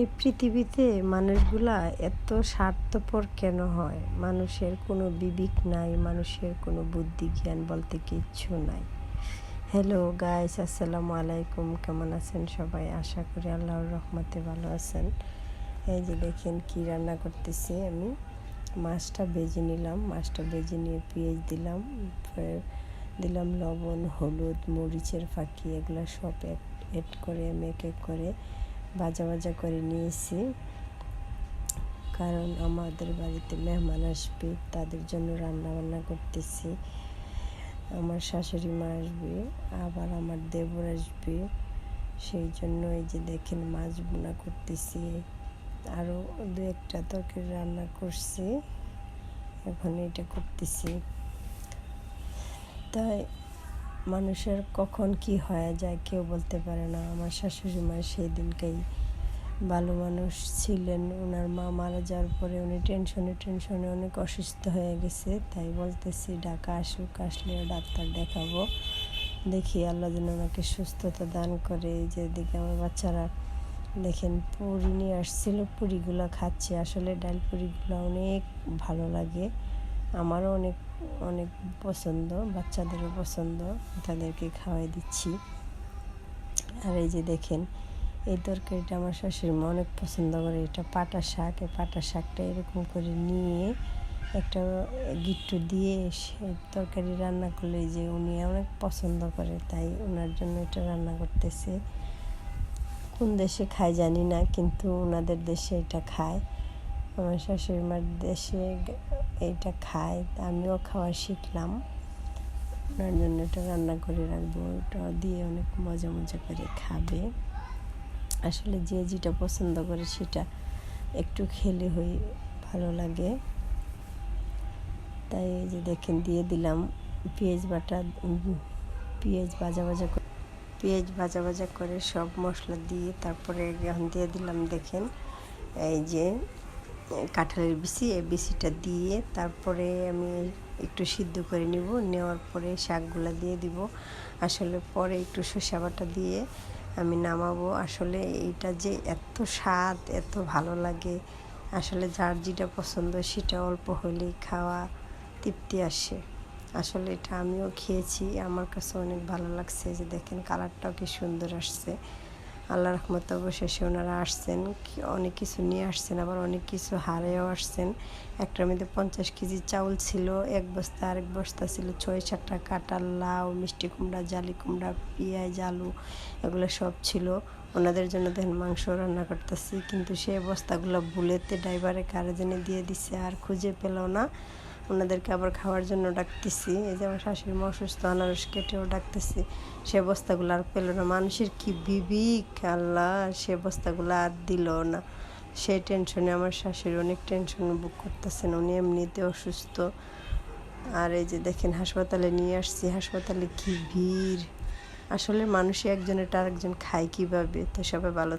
এই পৃথিবীতে মানুষগুলা এত স্বার্থপর কেন হয়? মানুষের কোনো বিবেক নাই, মানুষের কোনো বুদ্ধি জ্ঞান বলতে কিচ্ছু নাই। হ্যালো গাইস আসসালামু আলাইকুম। কেমন আছেন সবাই? আশা করি আল্লাহর রহমতে ভালো আছেন। এই যে দেখেন কি রান্না করতেছি আমি। মাছটা ভেজে নিলাম, মাছটা ভেজে নিয়ে পেঁয়াজ দিলাম দিলাম, লবণ, হলুদ, মরিচের ফাঁকি, এগুলো সব এড করে এক করে ভাজা ভাজা করে নিয়েছি। কারণ আমাদের বাড়িতে মেহমান আসবে, তাদের জন্য রান্না বান্না করতেছি। আমার শাশুড়ি মা আসবে, আবার আমার দেবর আসবে। সেই জন্য এই যে দেখেন মাছ বোনা করতেছি। আরও দু একটা তরকারি রান্না করছি। এখন এটা করতেছি। তাই মানুষের কখন কি হয়ে যায় কেউ বলতে পারে না। আমার শাশুড়ি মা সেই দিনকেই ভালো মানুষ ছিলেন। ওনার মা মারা যাওয়ার পরে উনি টেনশনে টেনশনে অনেক অসুস্থ হয়ে গেছে। তাই বলতেছি, ঢাকা আসুক, আসলে ডাক্তার দেখাবো। দেখি আল্লাহ যেন ওনাকে সুস্থতা দান করে। যে দিকে আমার বাচ্চারা দেখেন, পুরি নিয়ে আসছিল, পুরিগুলো খাচ্ছে। আসলে ডাল পুরিগুলো অনেক ভালো লাগে। আমারও অনেক অনেক পছন্দ, বাচ্চাদেরও পছন্দ, তাদেরকে খাওয়াই দিচ্ছি। আর এই যে দেখেন, এই তরকারিটা আমার শাশুড়ি মা অনেক পছন্দ করে। এটা পাটা শাক, এই পাটা শাকটা এরকম করে নিয়ে একটা গিট্টু দিয়ে তরকারি রান্না করলে যে উনি অনেক পছন্দ করে, তাই ওনার জন্য এটা রান্না করতেছে। কোন দেশে খায় জানি না, কিন্তু ওনাদের দেশে এটা খায়। আমার শাশুড়ি মার দেশে এইটা খায় আমিও খাওয়া শিখলাম। ওনার জন্য এটা রান্না করে রাখব, ওটা দিয়ে অনেক মজা মজা করে খাবে। আসলে যে যেটা পছন্দ করে সেটা একটু খেলে হয়ে ভালো লাগে। তাই এই যে দেখেন, দিয়ে দিলাম পেঁয়াজ বাটা, পেঁয়াজ ভাজা ভাজা করে পেঁয়াজ ভাজা ভাজা করে সব মশলা দিয়ে তারপরে এখন দিয়ে দিলাম, দেখেন, এই যে কাঁঠালের বিচি বিচিটা দিয়ে তারপরে আমি একটু সিদ্ধ করে নিব। নেওয়ার পরে শাকগুলো দিয়ে দিব। আসলে পরে একটু শসা বাটা দিয়ে আমি নামাবো। আসলে এইটা যে এত স্বাদ, এত ভালো লাগে। আসলে যার যেটা পছন্দ সেটা অল্প হলেই খাওয়া তৃপ্তি আসে। আসলে এটা আমিও খেয়েছি। আমার কাছে অনেক ভালো লাগছে যে দেখেন কালারটাও কি সুন্দর আসছে। আল্লাহ রহমত অবশেষে ওনারা আসছেন। অনেক কিছু নিয়ে আসছেন, আবার অনেক কিছু হারেও আসছেন। একটার মধ্যে পঞ্চাশ কেজি চাউল ছিল, এক বস্তা আরেক বস্তা ছিল ছয় সাতটা কাঁটাল লাউ, মিষ্টি কুমড়া, জালি কুমড়া, পেঁয়াজ, আলু এগুলো সব ছিল। ওনাদের জন্য দেখেন মাংস রান্না করতেছি, কিন্তু সে বস্তাগুলো ভুলেতে ড্রাইভারে কারে দিয়ে দিছে, আর খুঁজে পেল না। ওনাদেরকে আবার খাওয়ার জন্য ডাকতেছি। এই যে আমার শাশুড়ি মা অসুস্থ, আনারস কেটেও ডাকতেছি। সে বস্তাগুলো আর পেল না। মানুষের কি বিবিক আল্লাহ! সে বস্তাগুলো আর দিল না। সেই টেনশনে আমার শাশুড়ি অনেক টেনশন বুক করতেছেন। উনি এমনিতে অসুস্থ। আর এই যে দেখেন, হাসপাতালে নিয়ে আসছি। হাসপাতালে কি ভিড়? আসলে মানুষই একজনের আরেকজন খায় কীভাবে? তো সবাই ভালো